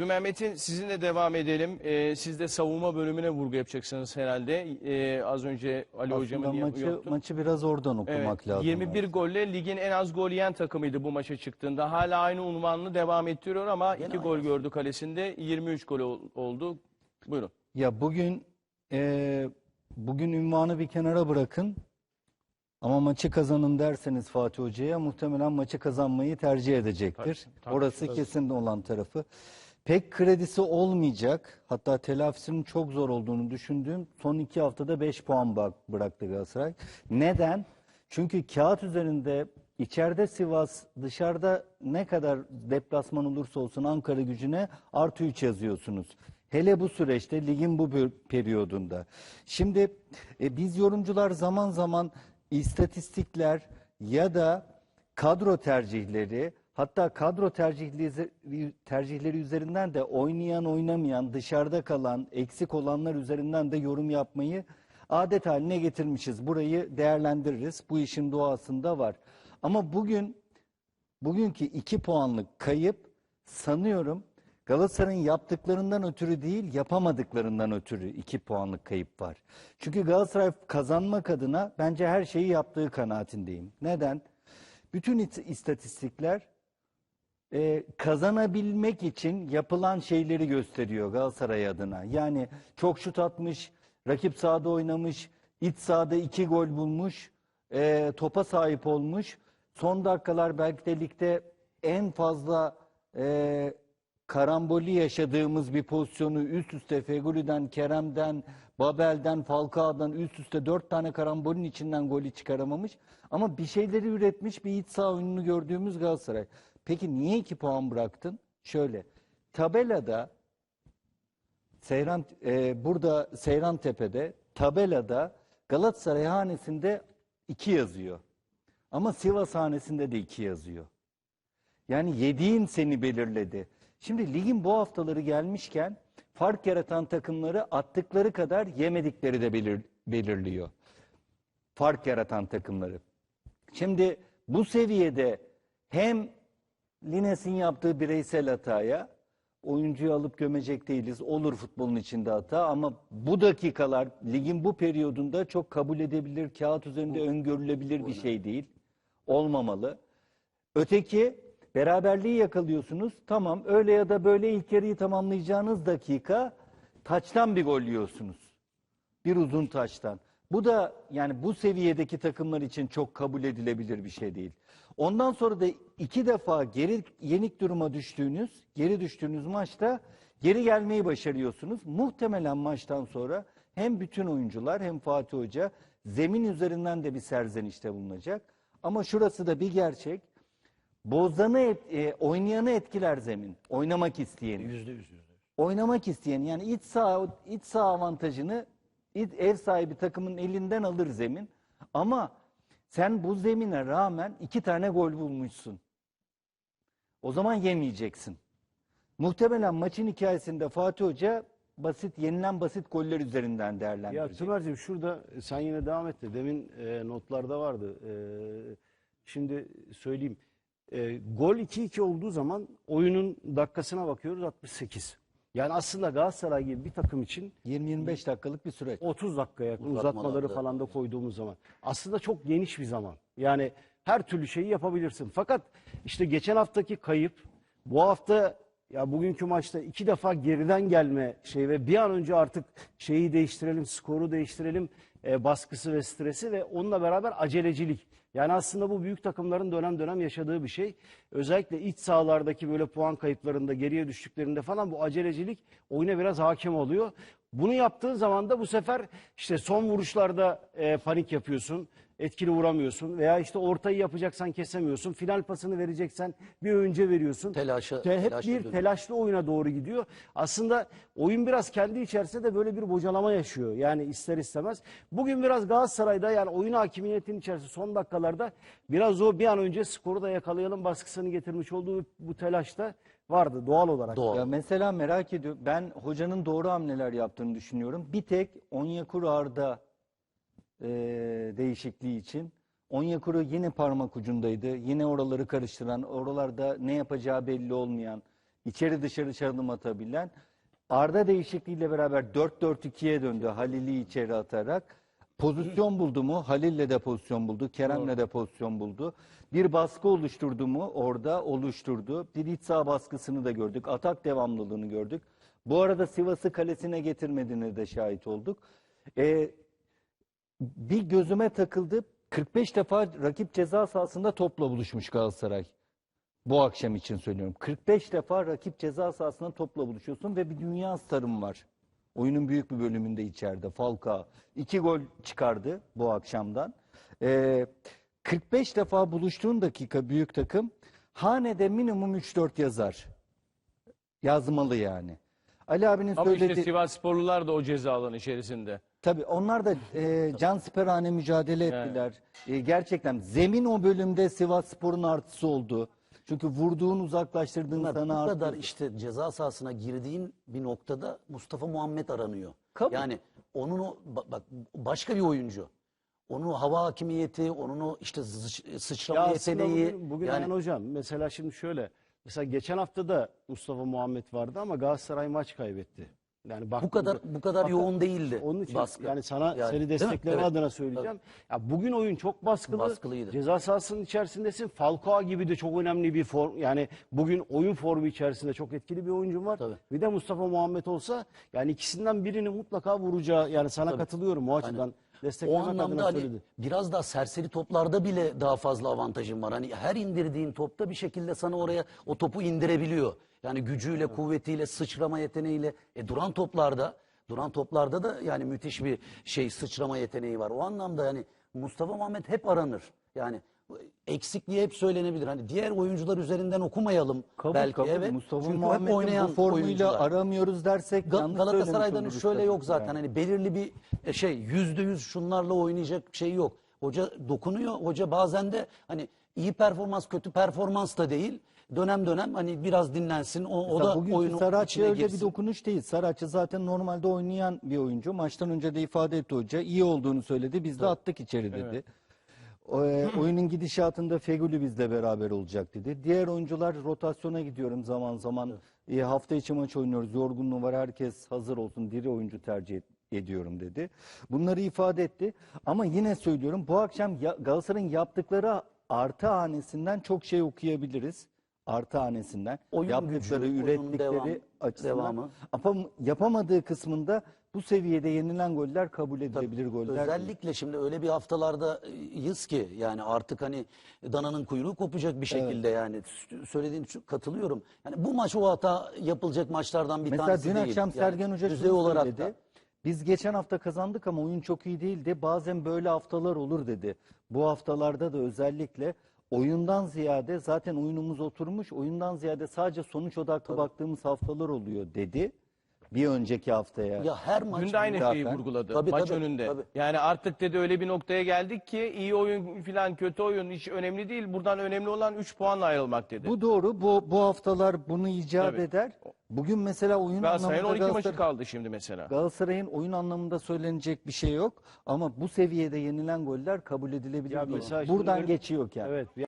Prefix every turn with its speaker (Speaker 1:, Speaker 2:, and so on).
Speaker 1: Tümer Metin sizinle devam edelim. Ee, siz de savunma bölümüne vurgu yapacaksınız herhalde. Ee, az önce Ali Hocam'ın
Speaker 2: maçı,
Speaker 1: yaptı.
Speaker 2: maçı biraz oradan okumak
Speaker 1: Evet,
Speaker 2: lazım.
Speaker 1: 21 golle ligin en az gol yiyen takımıydı bu maça çıktığında. Hala aynı unvanını devam ettiriyor ama 2 gol gördü kalesinde. 23 gol ol- oldu. Buyurun.
Speaker 2: Ya bugün e, bugün ünvanı bir kenara bırakın. Ama maçı kazanın derseniz Fatih Hoca'ya muhtemelen maçı kazanmayı tercih edecektir.
Speaker 1: Tabii,
Speaker 2: Orası
Speaker 1: tabii.
Speaker 2: kesin olan tarafı. Pek kredisi olmayacak. Hatta telafisinin çok zor olduğunu düşündüğüm son iki haftada 5 puan bıraktı Galatasaray. Neden? Çünkü kağıt üzerinde içeride Sivas, dışarıda ne kadar deplasman olursa olsun Ankara gücüne artı 3 yazıyorsunuz. Hele bu süreçte ligin bu periyodunda. Şimdi e, biz yorumcular zaman zaman istatistikler ya da kadro tercihleri hatta kadro tercihleri, üzerinden de oynayan oynamayan dışarıda kalan eksik olanlar üzerinden de yorum yapmayı adet haline getirmişiz. Burayı değerlendiririz. Bu işin doğasında var. Ama bugün bugünkü iki puanlık kayıp sanıyorum Galatasaray'ın yaptıklarından ötürü değil yapamadıklarından ötürü iki puanlık kayıp var. Çünkü Galatasaray kazanmak adına bence her şeyi yaptığı kanaatindeyim. Neden? Bütün istatistikler e, kazanabilmek için yapılan şeyleri gösteriyor Galatasaray adına. Yani çok şut atmış, rakip sahada oynamış, iç sahada iki gol bulmuş, e, topa sahip olmuş. Son dakikalar belki de ligde en fazla e, karamboli yaşadığımız bir pozisyonu üst üste Fegüli'den, Kerem'den, Babel'den, Falcao'dan üst üste dört tane karambolün içinden golü çıkaramamış. Ama bir şeyleri üretmiş bir iç saha oyununu gördüğümüz Galatasaray. Peki niye iki puan bıraktın? Şöyle, tabelada Seyran e, burada Seyran Tepe'de tabelada Galatasaray hanesinde 2 yazıyor. Ama Sivas hanesinde de 2 yazıyor. Yani yediğin seni belirledi. Şimdi ligin bu haftaları gelmişken fark yaratan takımları attıkları kadar yemedikleri de belir- belirliyor. Fark yaratan takımları. Şimdi bu seviyede hem Lines'in yaptığı bireysel hataya oyuncuyu alıp gömecek değiliz. Olur futbolun içinde hata ama bu dakikalar ligin bu periyodunda çok kabul edebilir, kağıt üzerinde öngörülebilir bir şey değil. Olmamalı. Öteki beraberliği yakalıyorsunuz. Tamam öyle ya da böyle ilk yarıyı tamamlayacağınız dakika taçtan bir gol yiyorsunuz. Bir uzun taçtan. Bu da yani bu seviyedeki takımlar için çok kabul edilebilir bir şey değil. Ondan sonra da iki defa geri yenik duruma düştüğünüz, geri düştüğünüz maçta geri gelmeyi başarıyorsunuz. Muhtemelen maçtan sonra hem bütün oyuncular hem Fatih Hoca zemin üzerinden de bir serzenişte bulunacak. Ama şurası da bir gerçek. Bozanı et- e, oynayanı etkiler zemin. Oynamak isteyeni.
Speaker 3: Yüzde yüz.
Speaker 2: Oynamak isteyen yani iç saha iç saha avantajını iç- ev sahibi takımın elinden alır zemin. Ama sen bu zemine rağmen iki tane gol bulmuşsun. O zaman yemeyeceksin. Muhtemelen maçın hikayesinde Fatih Hoca basit yenilen basit goller üzerinden
Speaker 3: Ya
Speaker 2: değerlendirecek.
Speaker 3: Tümer'cim şurada sen yine devam et de demin e, notlarda vardı. E, şimdi söyleyeyim. E, gol 2-2 olduğu zaman oyunun dakikasına bakıyoruz 68. Yani aslında Galatasaray gibi bir takım için
Speaker 2: 20-25 dakikalık bir süreç.
Speaker 3: 30 dakikaya yakın
Speaker 4: Uzatmalarda.
Speaker 3: uzatmaları falan da koyduğumuz zaman. Aslında çok geniş bir zaman. Yani her türlü şeyi yapabilirsin. Fakat işte geçen haftaki kayıp bu hafta ya bugünkü maçta iki defa geriden gelme şey ve bir an önce artık şeyi değiştirelim, skoru değiştirelim e, baskısı ve stresi ve onunla beraber acelecilik. Yani aslında bu büyük takımların dönem dönem yaşadığı bir şey. Özellikle iç sahalardaki böyle puan kayıplarında, geriye düştüklerinde falan bu acelecilik oyuna biraz hakim oluyor. Bunu yaptığın zaman da bu sefer işte son vuruşlarda e, panik yapıyorsun. Etkili vuramıyorsun veya işte ortayı yapacaksan kesemiyorsun. Final pasını vereceksen bir önce veriyorsun.
Speaker 4: Telaşa-
Speaker 3: Te- hep bir
Speaker 4: dönüyor.
Speaker 3: telaşlı oyuna doğru gidiyor. Aslında oyun biraz kendi içerisinde de böyle bir bocalama yaşıyor. Yani ister istemez. Bugün biraz Galatasaray'da yani oyun hakimiyetinin içerisinde son dakikalarda biraz o bir an önce skoru da yakalayalım baskısını getirmiş olduğu bu telaşta vardı doğal olarak.
Speaker 4: Doğal.
Speaker 2: Ya mesela merak ediyorum. Ben hocanın doğru hamleler yaptığını düşünüyorum. Bir tek Onyekuru Arda e, değişikliği için. Onyekuru yine parmak ucundaydı. Yine oraları karıştıran, oralarda ne yapacağı belli olmayan. içeri dışarı çalım atabilen. Arda değişikliğiyle beraber 4-4-2'ye döndü Halil'i içeri atarak. Pozisyon buldu mu? Halil'le de pozisyon buldu. Kerem'le de pozisyon buldu. Bir baskı oluşturdu mu? Orada oluşturdu. Bir iç saha baskısını da gördük. Atak devamlılığını gördük. Bu arada Sivas'ı kalesine getirmediğine de şahit olduk. Ee, bir gözüme takıldı. 45 defa rakip ceza sahasında topla buluşmuş Galatasaray. Bu akşam için söylüyorum. 45 defa rakip ceza sahasında topla buluşuyorsun ve bir dünya starım var. Oyunun büyük bir bölümünde içeride. Falcao. iki gol çıkardı bu akşamdan. Ee, 45 defa buluştuğun dakika büyük takım hanede minimum 3-4 yazar. Yazmalı yani. Ali abinin
Speaker 1: Ama
Speaker 2: söylediği...
Speaker 1: işte Sivas sporlular da o ceza alanı içerisinde.
Speaker 2: Tabii onlar da e, can siperhane mücadele ettiler. E, gerçekten zemin o bölümde Sivas Spor'un artısı oldu. Çünkü vurduğun uzaklaştırdığın
Speaker 4: Bunlar bu
Speaker 2: sana
Speaker 4: kadar
Speaker 2: artı.
Speaker 4: işte ceza sahasına girdiğin bir noktada Mustafa Muhammed aranıyor.
Speaker 2: Kabul.
Speaker 4: Yani onun o ba- bak başka bir oyuncu. Onun o hava hakimiyeti, onun o işte sıç- sıçrama
Speaker 3: Ya aslında
Speaker 4: yeteneği.
Speaker 3: bugün, bugün
Speaker 4: yani
Speaker 3: hocam mesela şimdi şöyle. Mesela geçen hafta da Mustafa Muhammed vardı ama Galatasaray maç kaybetti. Yani
Speaker 4: bu kadar bu kadar
Speaker 3: Fakat
Speaker 4: yoğun değildi
Speaker 3: Onun için
Speaker 4: baskı.
Speaker 3: yani sana
Speaker 4: Yani,
Speaker 3: seni destekleme
Speaker 4: Evet.
Speaker 3: adına söyleyeceğim. Ya bugün oyun çok baskılı.
Speaker 4: Baskılıydı.
Speaker 3: Ceza sahasının içerisindesin. Falcao gibi de çok önemli bir form. Yani bugün oyun formu içerisinde çok etkili bir oyuncun var.
Speaker 4: Tabii.
Speaker 3: Bir de Mustafa Muhammed olsa yani ikisinden birini mutlaka vuracağı yani sana katılıyorum o açıdan.
Speaker 4: O
Speaker 3: Desteklemek
Speaker 4: anlamda hani
Speaker 3: söyledi.
Speaker 4: biraz daha serseri toplarda bile daha fazla avantajın var. Hani her indirdiğin topta bir şekilde sana oraya o topu indirebiliyor. Yani gücüyle, kuvvetiyle, sıçrama yeteneğiyle. E duran toplarda, duran toplarda da yani müthiş bir şey sıçrama yeteneği var. O anlamda yani Mustafa Muhammed hep aranır. Yani eksikliği hep söylenebilir. Hani diğer oyuncular üzerinden okumayalım
Speaker 2: Kabul,
Speaker 4: belki
Speaker 2: kabul.
Speaker 4: evet.
Speaker 2: Mustafa
Speaker 4: Çünkü
Speaker 2: Muhammed'in
Speaker 4: oynayan
Speaker 2: bu formuyla
Speaker 4: oyuncular.
Speaker 2: aramıyoruz dersek
Speaker 4: Ga-
Speaker 2: yanlış
Speaker 4: Galatasaray'da
Speaker 2: söylemiş oluruz
Speaker 4: şöyle yok zaten
Speaker 2: yani.
Speaker 4: hani belirli bir e, şey yüzde yüz şunlarla oynayacak şey yok. Hoca dokunuyor. Hoca bazen de hani iyi performans kötü performans da değil. Dönem dönem hani biraz dinlensin. O, o da
Speaker 2: bugünkü
Speaker 4: oyunun
Speaker 2: Saratçı
Speaker 4: içine
Speaker 2: öyle bir dokunuş değil. Saratçı zaten normalde oynayan bir oyuncu. Maçtan önce de ifade etti hoca. İyi olduğunu söyledi. Biz de attık içeri dedi. O, e, oyunun gidişatında Feguli bizle beraber olacak dedi. Diğer oyuncular rotasyona gidiyorum zaman zaman. E, hafta içi maç oynuyoruz. Yorgunluğu var. Herkes hazır olsun. Diri oyuncu tercih et- ediyorum dedi. Bunları ifade etti. Ama yine söylüyorum bu akşam ya, Galatasaray'ın yaptıkları artı hanesinden çok şey okuyabiliriz. Artı hanesinden.
Speaker 4: Oyun
Speaker 2: yaptıkları,
Speaker 4: gücü,
Speaker 2: ürettikleri
Speaker 4: devam-
Speaker 2: açısından.
Speaker 4: devamı.
Speaker 2: Ama yapamadığı kısmında bu seviyede yenilen goller kabul edilebilir goller. değil.
Speaker 4: Özellikle şimdi öyle bir haftalardayız ki yani artık hani dananın kuyruğu kopacak bir şekilde yani S- söylediğin katılıyorum. Yani bu maç o hata yapılacak maçlardan bir
Speaker 2: Mesela
Speaker 4: tanesi
Speaker 2: dün
Speaker 4: değil.
Speaker 2: akşam
Speaker 4: Yani
Speaker 2: Sergen Hoca
Speaker 4: düzey olarak
Speaker 2: söyledi.
Speaker 4: da.
Speaker 2: Biz geçen hafta kazandık ama oyun çok iyi değildi. Bazen böyle haftalar olur dedi. Bu haftalarda da özellikle oyundan ziyade zaten oyunumuz oturmuş. Oyundan ziyade sadece sonuç odaklı baktığımız haftalar oluyor dedi. Bir önceki haftaya.
Speaker 4: Ya her maç
Speaker 1: Dün de aynı
Speaker 2: zaten.
Speaker 1: şeyi vurguladı
Speaker 4: Tabii,
Speaker 1: maç
Speaker 4: tabii,
Speaker 1: önünde.
Speaker 4: tabii.
Speaker 1: Yani artık dedi öyle bir noktaya geldik ki iyi oyun falan kötü oyun hiç önemli değil. Buradan önemli olan 3 puanla ayrılmak dedi.
Speaker 2: Bu doğru. Bu bu haftalar bunu icap
Speaker 1: Tabii.
Speaker 2: eder. Bugün mesela oyun
Speaker 1: Galatasaray'ın
Speaker 2: anlamında
Speaker 1: 12 maçı
Speaker 2: Galatasaray-
Speaker 1: kaldı şimdi mesela.
Speaker 2: Galatasaray'ın oyun anlamında söylenecek bir şey yok. Ama bu seviyede yenilen goller kabul edilebilir.
Speaker 3: Ya
Speaker 2: değil.
Speaker 3: mesela şunu
Speaker 2: Buradan
Speaker 3: gör-
Speaker 2: geçiyor yani.
Speaker 3: Evet.